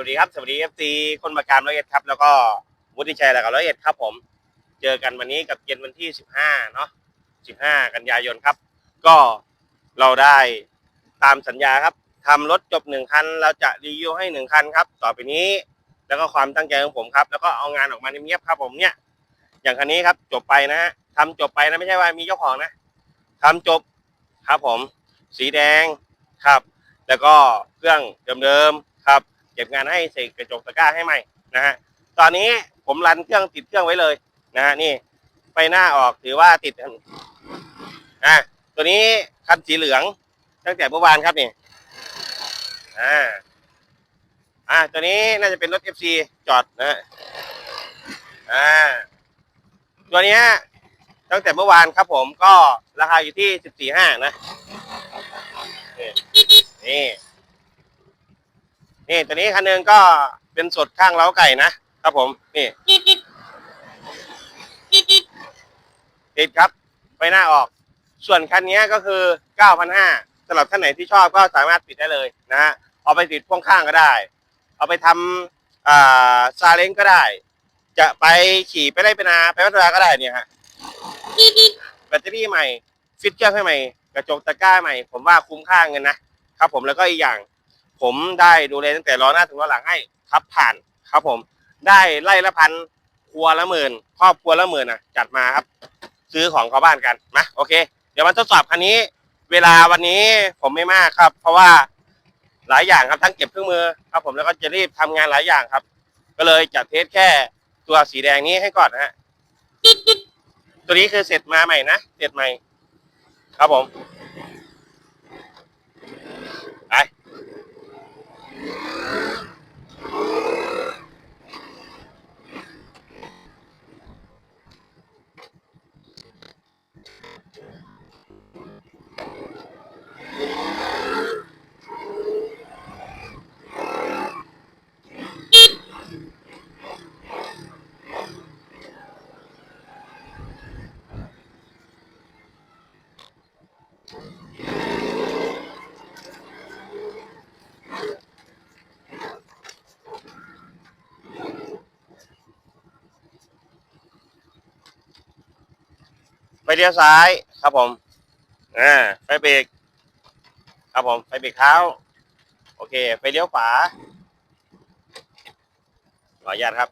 วัสดีครับสวัสดีเอฟซีคนประการร้อยเอ็ดครับ แล้วก็วุฒิชัยแล้วก็ร้อยเอ็ดครับ ผม เจอกันวันนี้กับเย็นวันที่สิบห้าเนาะสิบห้ากันยายนครับ ก็เราได้ตามสัญญาครับทำรถจบหนึ่งคัน เราจะรีวิวให้หนึ่งคันครับ ต่อไปนี้แล้วก็ความตั้งใจของผมครับ แล้วก็เอางานออกมาเนียบๆครับ ผมเนี่ย อย่างคันนี้ครับ จบไปนะฮะทำจบไปนะไม่ใช่ว่ามีเจ้าของนะทำจบครับผม สีแดงครับ แล้วก็เครื่องเดิมๆครับ ก็บงานให้เสกกระจกตะกร้าให้ใหม่นะฮะตอนนี้ผมรันเครื่องติดเครื่องไว้เลยนะฮะนี่ไฟหน้าออกถือว่าติดอะตัวนี้คันสีเหลืองตั้งแต่เมื่อวานครับนี่อ่าอ่าตัวนี้น่าจะเป็นรถ FC จอดนะฮะอ่าตัวเนี้ยตั้งแต่เมื่อวานครับผมก็ราคาอยู่ที่สิบสี่ห้านะนี่ นี่ตัวนี้คันนึงก็เป็นสดข้างเล้าไก่นะครับผม นี่ติดครับไฟหน้าออก ส่วนคันนี้ก็คือ9,500สำหรับท่านไหนที่ชอบก็สามารถติดได้เลยนะฮะเอาไปติดพ่วงข้างก็ได้ เอาไปทำอ่าซาเล้งก็ได้ จะไปขี่ไปไล่ไปนาไปวัดราก็ได้เนี่ยฮะแบตเตอรี่ใหม่ ฟิตเครื่องให้ใหม่ กระจกตะกร้าใหม่ ผมว่าคุ้มค่าเงินนะครับผมแล้วก็อีกอย่าง ผมได้ดูแลตั้งแต่ล้อหน้าถึงล้อหลังให้ครับผ่านครับผม ได้ไล่ละพันครัวละหมื่นครอบครัวละหมื่นอะ จัดมาครับ ซื้อของเขาบ้านกันมาโอเค เดี๋ยวมาทดสอบคันนี้ เวลาวันนี้ผมไม่มากครับ เพราะว่าหลายอย่างครับทั้งเก็บเครื่องมือครับ ผมแล้วก็จะรีบทำงานหลายอย่างครับ ก็เลยจัดเทสแค่ตัวสีแดงนี้ให้ก่อนนะฮะตัวนี้คือเสร็จมาใหม่นะเสร็จใหม่ ครับผม ไฟเลี้ยวซ้ายครับผมอ่าไฟเบรกครับผมไฟเบรกเท้า โอเคไฟเลี้ยวขวาขออนุญาตครับ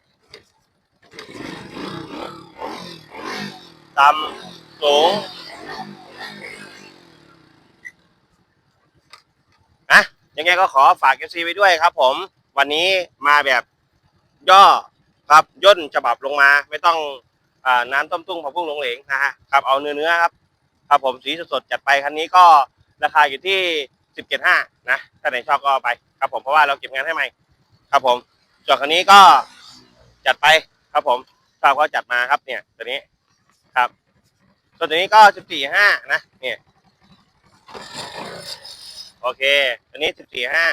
ต่ำสูงอะยังไงก็ขอฝากเอซีไว้ด้วยครับ ผมวันนี้มาแบบย่อครับย่นฉบับลงมาไม่ต้อง น้ำต้มตุ้งผักบุ้งหลงเหลงนะฮะครับเอาเนื้อเนื้อครับครับผมสีสดๆจัดไปคันนี้ก็ราคาอยู่ที่สิบเจ็ดห้านะถ้าไหนชอบก็เอาไปครับผมเพราะว่าเราเก็บงานให้ใหม่ ครับผมส่วนคันนี้ก็จัดไปครับผมชอบก็จัดมาครับเนี่ยตัวนี้ครับส่วนตัวนี้ก็สิบสี่ห้านะเนี่ยโอเค ตัวนี้สิบสี่ห้า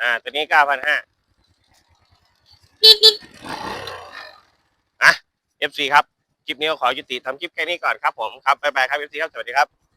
อ่า ตัวนี้เก้าพันห้า อะ FC ครับ คลิปนี้ก็ขอยุติทำคลิปแค่นี้ก่อนครับผมครับบ๊ายบายครับ FC ครับ สวัสดีครับ